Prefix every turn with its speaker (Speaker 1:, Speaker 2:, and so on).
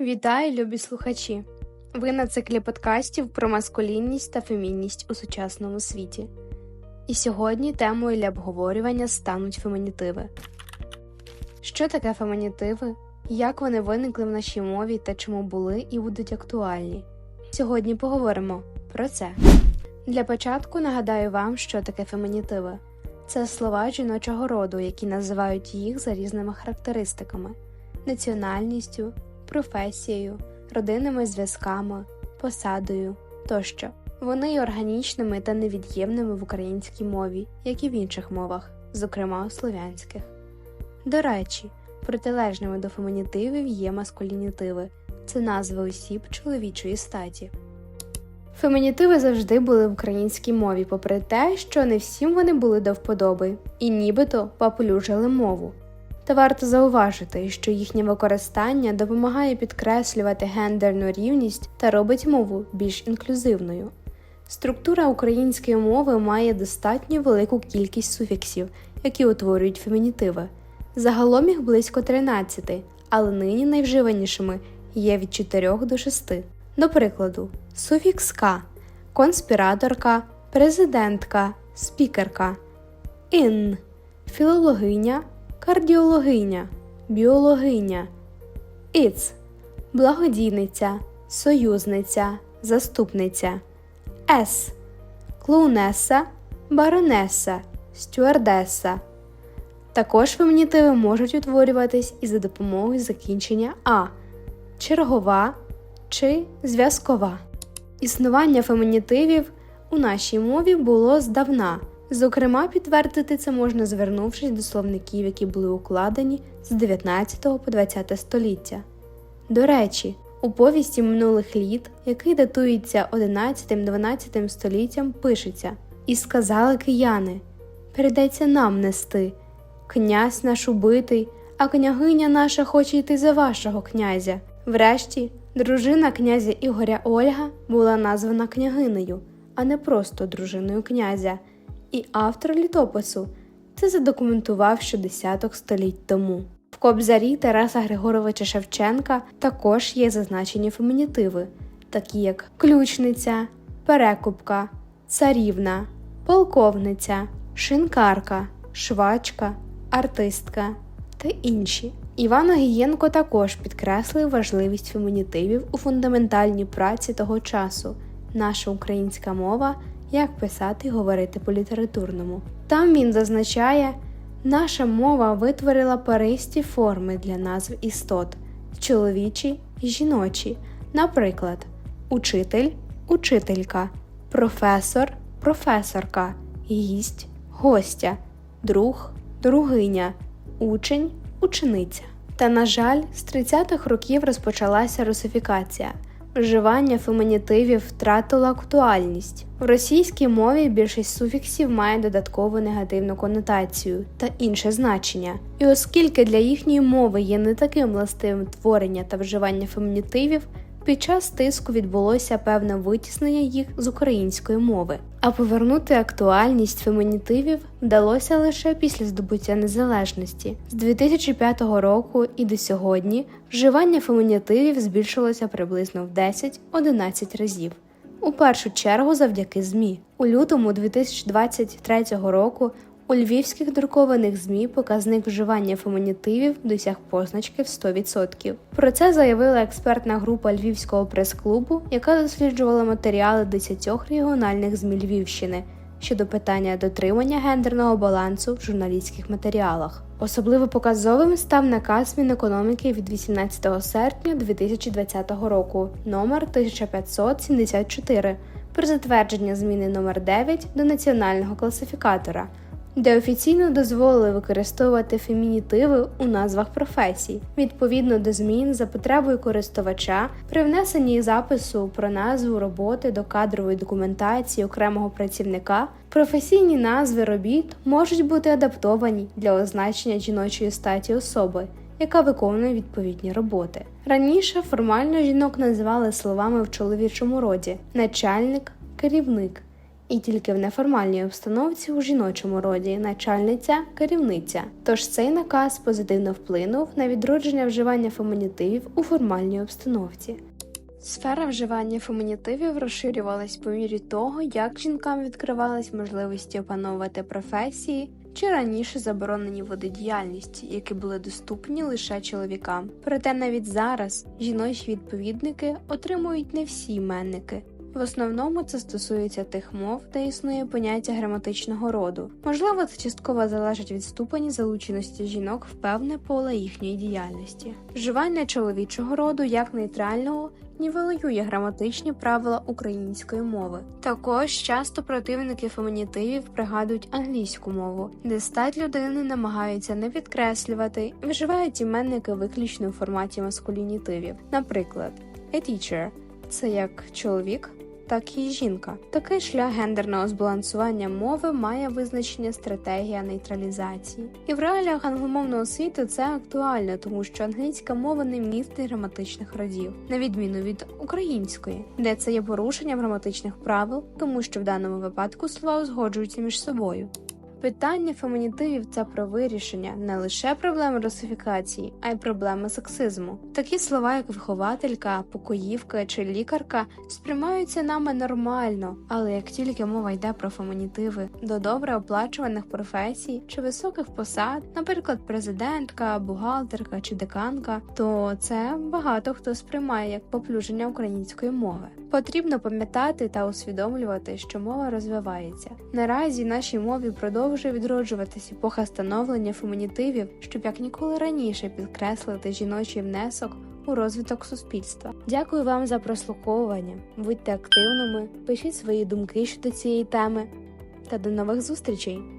Speaker 1: Вітаю, любі слухачі! Ви на циклі подкастів про маскулінність та фемінність у сучасному світі. І сьогодні темою для обговорювання стануть фемінітиви. Що таке фемінітиви? Як вони виникли в нашій мові та чому були і будуть актуальні? Сьогодні поговоримо про це. Для початку нагадаю вам, що таке фемінітиви. Це слова жіночого роду, які називають їх за різними характеристиками: національністю, професією, родинними зв'язками, посадою тощо. Вони є органічними та невід'ємними в українській мові, як і в інших мовах, зокрема у слов'янських. До речі, протилежними до фемінітивів є маскулінітиви це назви осіб чоловічої статі. Фемінітиви завжди були в українській мові, попри те, що не всім вони були до вподоби і нібито поплюжили мову. Та варто зауважити, що їхнє використання допомагає підкреслювати гендерну рівність та робить мову більш інклюзивною. Структура української мови має достатньо велику кількість суфіксів, які утворюють фемінітиви. Загалом їх близько 13, але нині найвживанішими є від 4 до 6. До прикладу, суфікс К, конспіраторка, президентка, спікерка, ін, філологиня, кардіологиня, біологиня, іц, благодійниця, союзниця, заступниця, С, клоунеса, баронеса, стюардеса. Також фемінітиви можуть утворюватись і за допомогою закінчення А, чергова чи зв'язкова. Існування фемінітивів у нашій мові було здавна. Зокрема, підтвердити це можна звернувшись до словників, які були укладені з 19 по 20 століття. До речі, у повісті минулих літ, який датується 11-12 століттям, пишеться І сказали кияни передайся нам нести, князь наш убитий, а княгиня наша хоче йти за вашого князя. Врешті, дружина князя Ігоря Ольга була названа княгинею, а не просто дружиною князя. І автор літопису це задокументував ще десяток століть тому. В кобзарі Тараса Григоровича Шевченка також є зазначені фемінітиви, такі як ключниця, перекупка, царівна, полковниця, шинкарка, швачка, артистка та інші. Іван Огієнко також підкреслив важливість фемінітивів у фундаментальній праці того часу. Наша українська мова як писати і говорити по літературному. Там він зазначає, наша мова витворила паристі форми для назв істот чоловічі і жіночі, наприклад, учитель, учителька, професор, професорка, гість, гостя, друг, другиня, учень, учениця. Та, на жаль, з 30-х років розпочалася русифікація вживання фемінітивів втратило актуальність. В російській мові більшість суфіксів має додаткову негативну конотацію та інше значення. І оскільки для їхньої мови є не таким властивим творення та вживання фемінітивів, під час тиску відбулося певне витіснення їх з української мови. А повернути актуальність фемінітивів вдалося лише після здобуття незалежності. З 2005 року і до сьогодні вживання фемінітивів збільшилося приблизно в 10-11 разів. У першу чергу завдяки ЗМІ. У лютому 2023 року у львівських друкованих ЗМІ показник вживання фемінітивів досяг позначки в 100%. Про це заявила експертна група Львівського прес-клубу, яка досліджувала матеріали 10 регіональних ЗМІ Львівщини щодо питання дотримання гендерного балансу в журналістських матеріалах. Особливо показовим став наказ Мінекономіки від 18 серпня 2020 року номер 1574 про затвердження зміни номер 9 до національного класифікатора де офіційно дозволили використовувати фемінітиви у назвах професій, відповідно до змін за потребою користувача при внесенні запису про назву роботи до кадрової документації окремого працівника. Професійні назви робіт можуть бути адаптовані для означення жіночої статі особи, яка виконує відповідні роботи. Раніше формально жінок називали словами в чоловічому роді начальник, керівник І тільки в неформальній обстановці у жіночому роді начальниця керівниця. Тож цей наказ позитивно вплинув на відродження вживання фемінітивів у формальній обстановці. Сфера вживання фемінітивів розширювалась по мірі того, як жінкам відкривались можливості опановувати професії чи раніше заборонені види діяльності, які були доступні лише чоловікам. Проте навіть зараз жіночі відповідники отримують не всі іменники. В основному це стосується тих мов, де існує поняття граматичного роду. Можливо, це частково залежить від ступені залученості жінок в певне поле їхньої діяльності. Вживання чоловічого роду як нейтрального нівелює граматичні правила української мови. Також часто противники фемінітивів пригадують англійську мову, де стать людини намагаються не підкреслювати і вживають іменники виключно у форматі маскулінітивів. Наприклад, a teacher – це як чоловік. Так і жінка. Такий шлях гендерного збалансування мови має визначення стратегія нейтралізації. І в реаліях англомовного світу це актуально, тому що англійська мова не містить граматичних родів, на відміну від української, де це є порушенням граматичних правил, тому що в даному випадку слова узгоджуються між собою. Питання фемінітивів це про вирішення не лише проблеми русифікації, а й проблеми сексизму. Такі слова, як вихователька, покоївка чи лікарка, сприймаються нами нормально, але як тільки мова йде про фемінітиви до добре оплачуваних професій чи високих посад, наприклад, президентка, бухгалтерка чи деканка, то це багато хто сприймає як поплюження української мови. Потрібно пам'ятати та усвідомлювати, що мова розвивається. Наразі нашій мові продовжує відроджуватись епоха становлення фемінітивів, щоб як ніколи раніше підкреслити жіночий внесок у розвиток суспільства. Дякую вам за прослуховування. Будьте активними, пишіть свої думки щодо цієї теми та до нових зустрічей!